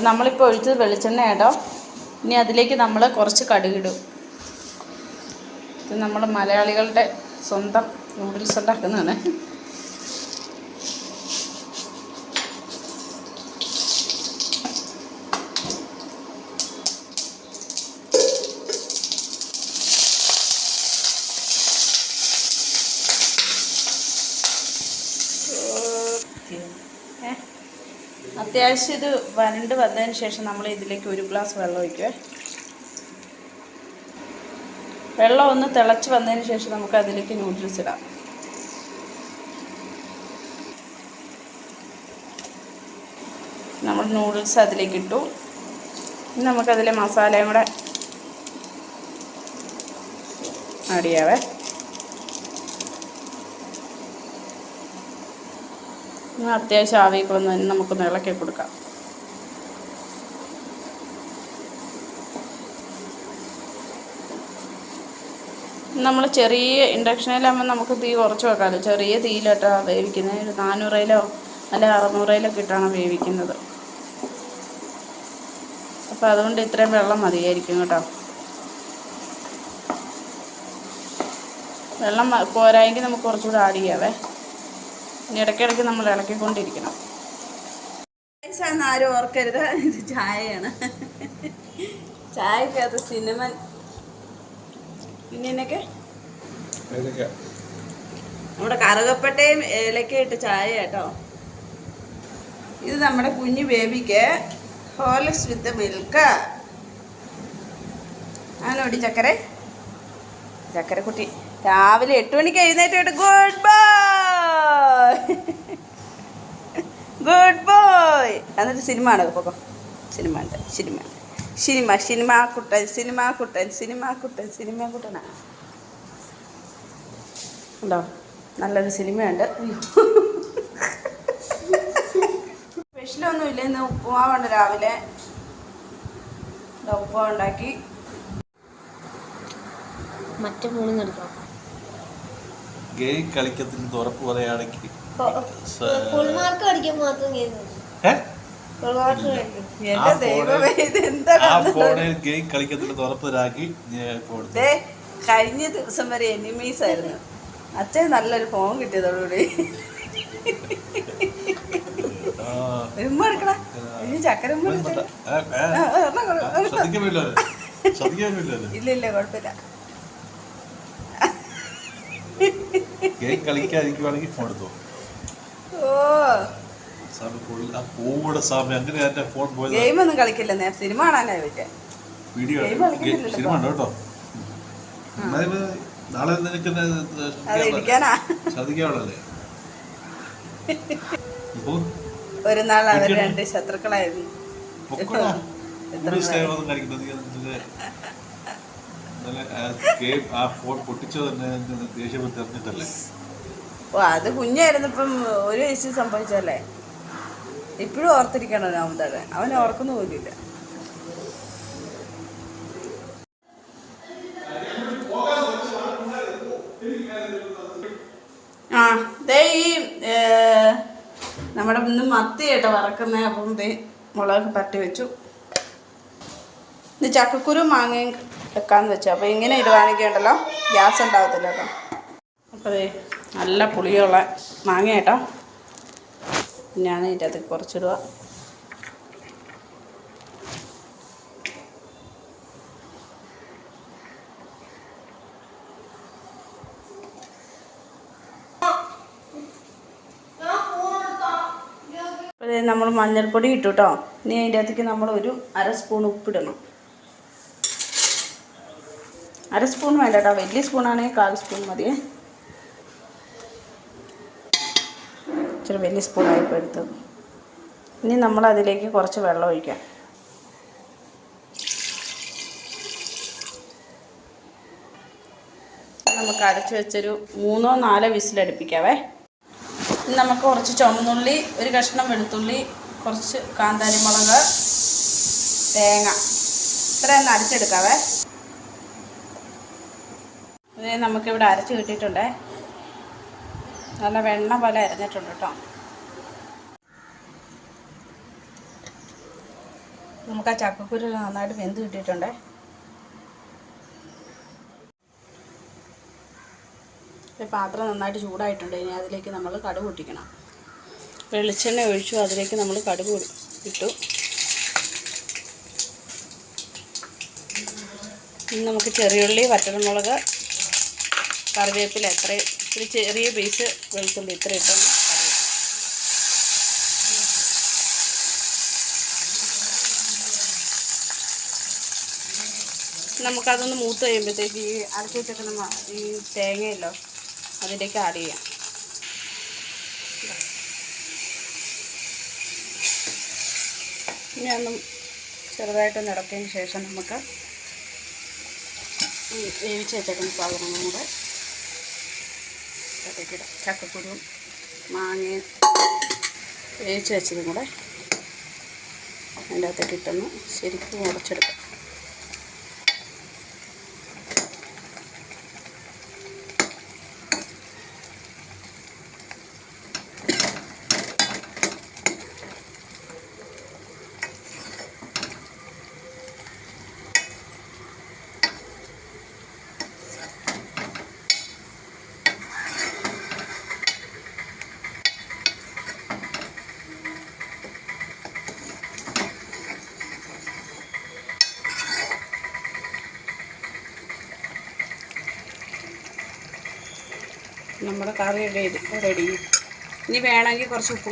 അപ്പം നമ്മളിപ്പോൾ ഒഴിച്ചത് വെളിച്ചെണ്ണ കേട്ടോ ഇനി അതിലേക്ക് നമ്മൾ കുറച്ച് കടുകിടും. ഇത് നമ്മൾ മലയാളികളുടെ സ്വന്തം നൂഡിൽസ് ഉണ്ടാക്കുന്നതാണ്. ഏ? അത്യാവശ്യം ഇത് വരണ്ട് വന്നതിന് ശേഷം നമ്മൾ ഇതിലേക്ക് ഒരു ഗ്ലാസ് വെള്ളം ഒഴിക്കുക വെള്ളം ഒന്ന് തിളച്ച് വന്നതിന് ശേഷം നമുക്ക് അതിലേക്ക് നൂഡിൽസ് ഇടാം. നമ്മൾ നൂഡിൽസ് അതിലേക്ക് ഇട്ടു. ഇനി നമുക്കതിലെ മസാലയും കൂടെ ആഡ് ചെയ്യാവേ. അത്യാവശ്യം ആവിയൊക്കെ വന്ന് തന്നെ നമുക്കൊന്ന് ഇളക്കി കൊടുക്കാം. നമ്മൾ ചെറിയ ഇൻഡക്ഷനിലാകുമ്പോൾ നമുക്ക് തീ കുറച്ച് വെക്കാമല്ലോ ചെറിയ തീയിലോട്ടാണ് വേവിക്കുന്നത് ഒരു നാനൂറയിലോ അല്ല അറുന്നൂറയിലൊക്കെ ഇട്ടാണ് വേവിക്കുന്നത്. അപ്പോൾ അതുകൊണ്ട് ഇത്രയും വെള്ളം മതിയായിരിക്കും കേട്ടോ. വെള്ളം പോരായെങ്കിൽ നമുക്ക് കുറച്ചുകൂടെ ആഡ് ചെയ്യാവേ. ഇനി ഇടയ്ക്കിടയ്ക്ക് നമ്മൾ ഇളക്കിക്കൊണ്ടിരിക്കണം. എന്ന് ആരും ഓർക്കരുത്. ഇത് ചായയാണ്. ചായക്കകത്ത് സിനിമൻ. പിന്നെ എന്നൊക്കെ? നമ്മുടെ കറുകപ്പട്ടയും ഏലക്കയും ഇട്ട് ചായ കേട്ടോ. ഇത് നമ്മുടെ കുഞ്ഞു ബേബിക്ക് ഹോലക്സ് വിത്ത് മിൽക്ക്. ആണോടി ചക്കര. ചക്കരക്കുട്ടി. രാവിലെ എട്ട് മണിക്ക് എഴുന്നേറ്റ് ഗുഡ് ബോയ് ഗുഡ് ബോയ് എന്നിട്ട് സിനിമ ആണ്. പോക്കോ. സിനിമ ഉണ്ട്. സിനിമ സിനിമ സിനിമ കുട്ടൻ സിനിമ കുട്ടൻ സിനിമ കുട്ടൻ സിനിമ കുട്ടനാ. ഉണ്ടോ? നല്ലൊരു സിനിമയുണ്ട് സ്പെഷ്യലൊന്നുമില്ല ഇന്ന് ഉപ്പുമാവുണ്ട് രാവിലെ. ഉപ്പുമാവ് ഉണ്ടാക്കി. മറ്റേ മൂന്ന് എടുക്കാം ഗെയിം കളിക്കത്തിന് ഉറപ്പ് പറയുകയാണെങ്കിൽ ഫുൾ മാർക്ക് അടിക്കാൻ മാത്രം കേൾക്കും ഏ? ഫുൾ മാർക്ക് കഴിക്കും എന്റെ ദൈവമേ ഇത് എന്താ ആ ഫോണിൽ ഗെയിം കളിക്കത്തിന് ഉറപ്പ് തരാക്കി ഞാൻ കൊടുത്തു. ദേ കഴിഞ്ഞ ദിവസം വരെ എനിമീസ് ആയിരുന്നു. അച്ഛൻ നല്ലൊരു ഫോൺ കിട്ടിയതോടുകൂടി. ഉമ്മ എടുക്കടാ. ഇനി ചക്കര ഉമ്മ ഇല്ല ഇല്ല ഏ, ഏ, ആ, ആ, എന്നാ കൊടു, ആ, ശ്രദ്ധിക്കാൻ പറ്റില്ല ശ്രദ്ധിക്കാൻ പറ്റില്ല ഇല്ല ഇല്ല കുഴപ്പമില്ല ഗെയിം കളിക്കാതിരിക്കുവാണെങ്കിൽ ഫോൺ എടുത്തു? പൂവിടെ അങ്ങനെ എന്റെ ഫോൺ പോയത്? ഗെയിം ഒന്നും കളിക്കില്ല സിനിമ കാണാനാ വീഡിയോ. സിനിമ ഉണ്ട് കേട്ടോ? നാളെ നിനക്ക് അത് ശ്രദ്ധിക്കാവുള്ളല്ലേ ഒരു നാൾ അവർ ഇരിക്കണം. രണ്ട് ശത്രുക്കളായിരുന്നു. ഓ അത് കുഞ്ഞായിരുന്നപ്പം ഒരു വയസ്സ് സംഭവിച്ചല്ലേ ഇപ്പോഴും ഓർത്തിരിക്കണം രാമതാഴൻ അവൻ ഓർക്കുന്നു പോലില്ല ആ ദേ ഈ നമ്മുടെ ഇന്ന് മത്തി കേട്ടോ വറക്കുന്നത് അപ്പം ദേ മുളക് പറ്റി വെച്ചു. ഇത് ചക്കക്കുരു മാങ്ങയും വെക്കാന്ന് വെച്ചാൽ അപ്പോൾ ഇങ്ങനെ ഇടുവാണെങ്കിൽ ഉണ്ടല്ലോ ഗ്യാസ് ഉണ്ടാവത്തില്ല കേട്ടോ. അപ്പോൾ നല്ല പുളിയുള്ള മാങ്ങ കേട്ടോ. ഞാൻ ഇതിന്റെ അകത്ത് കുറച്ചിടുക നമ്മൾ മഞ്ഞൾപ്പൊടി ഇട്ടു കേട്ടോ. ഇനി അതിന്റെ അകത്തേക്ക് നമ്മൾ ഒരു അര സ്പൂൺ ഉപ്പിടണം. അര സ്പൂൺ വേണ്ട കേട്ടോ വലിയ സ്പൂണാണെങ്കിൽ കാൽ സ്പൂൺ മതിയേ ഇച്ചിരി വലിയ സ്പൂണായിപ്പോൾ എടുത്തത്. ഇനി നമ്മൾ അതിലേക്ക് കുറച്ച് വെള്ളം ഒഴിക്കാം. നമുക്ക് അടച്ചു വെച്ചൊരു മൂന്നോ നാലോ വിസിലടുപ്പിക്കാവേ ഇനി നമുക്ക് കുറച്ച് ചുമന്നുള്ളി ഒരു കഷ്ണം വെളുത്തുള്ളി കുറച്ച് കാന്താരി മുളക് തേങ്ങ. ഇത്രയൊന്ന് അരച്ചെടുക്കാവേ. ഇത് നമുക്കിവിടെ അരച്ച് കിട്ടിയിട്ടുണ്ട്. നല്ല വെണ്ണ പോലെ അരഞ്ഞിട്ടുണ്ട് കേട്ടോ നമുക്ക് ആ ചക്കക്കുരു നന്നായിട്ട് വെന്ത് കിട്ടിയിട്ടുണ്ട്. പാത്രം നന്നായിട്ട് ചൂടായിട്ടുണ്ട്. ഇനി അതിലേക്ക് നമ്മൾ കടുക് പൊട്ടിക്കണം. വെളിച്ചെണ്ണ ഒഴിച്ചു അതിലേക്ക് നമ്മൾ കടുക് ഇട- ഇട്ടു. നമുക്ക് ചെറിയുള്ളി വറ്റൽമുളക് കറിവേപ്പില എത്ര ഒരു ചെറിയ പീസ് വെളുത്തുള്ളി ഇത്ര ഇട്ടൊന്ന്. നമുക്കതൊന്ന് മൂത്ത് കഴിയുമ്പോഴത്തേക്ക് ഈ അരച്ച് വെച്ചേക്കുന്ന ഈ തേങ്ങയല്ലോ അതിലേക്ക് ആഡ് ചെയ്യാം ഇനി ഒന്നും ചെറുതായിട്ട് ഇടക്കിയതിന് ശേഷം നമുക്ക് ഈ വേവിച്ച് വെച്ചേക്കുന്ന സാധനങ്ങളും കൂടെ ഇടാം. ചക്കക്കുരുവും മാങ്ങയും വേവിച്ച് വെച്ചതും കൂടെ അതിന്റെ അകത്തേക്ക് ഇട്ടൊന്ന് ശരിക്കും ഉടച്ചെടുക്കാം. നമ്മുടെ കറി റെഡി റെഡി ഇനി വേണമെങ്കിൽ കുറച്ച് ഉപ്പും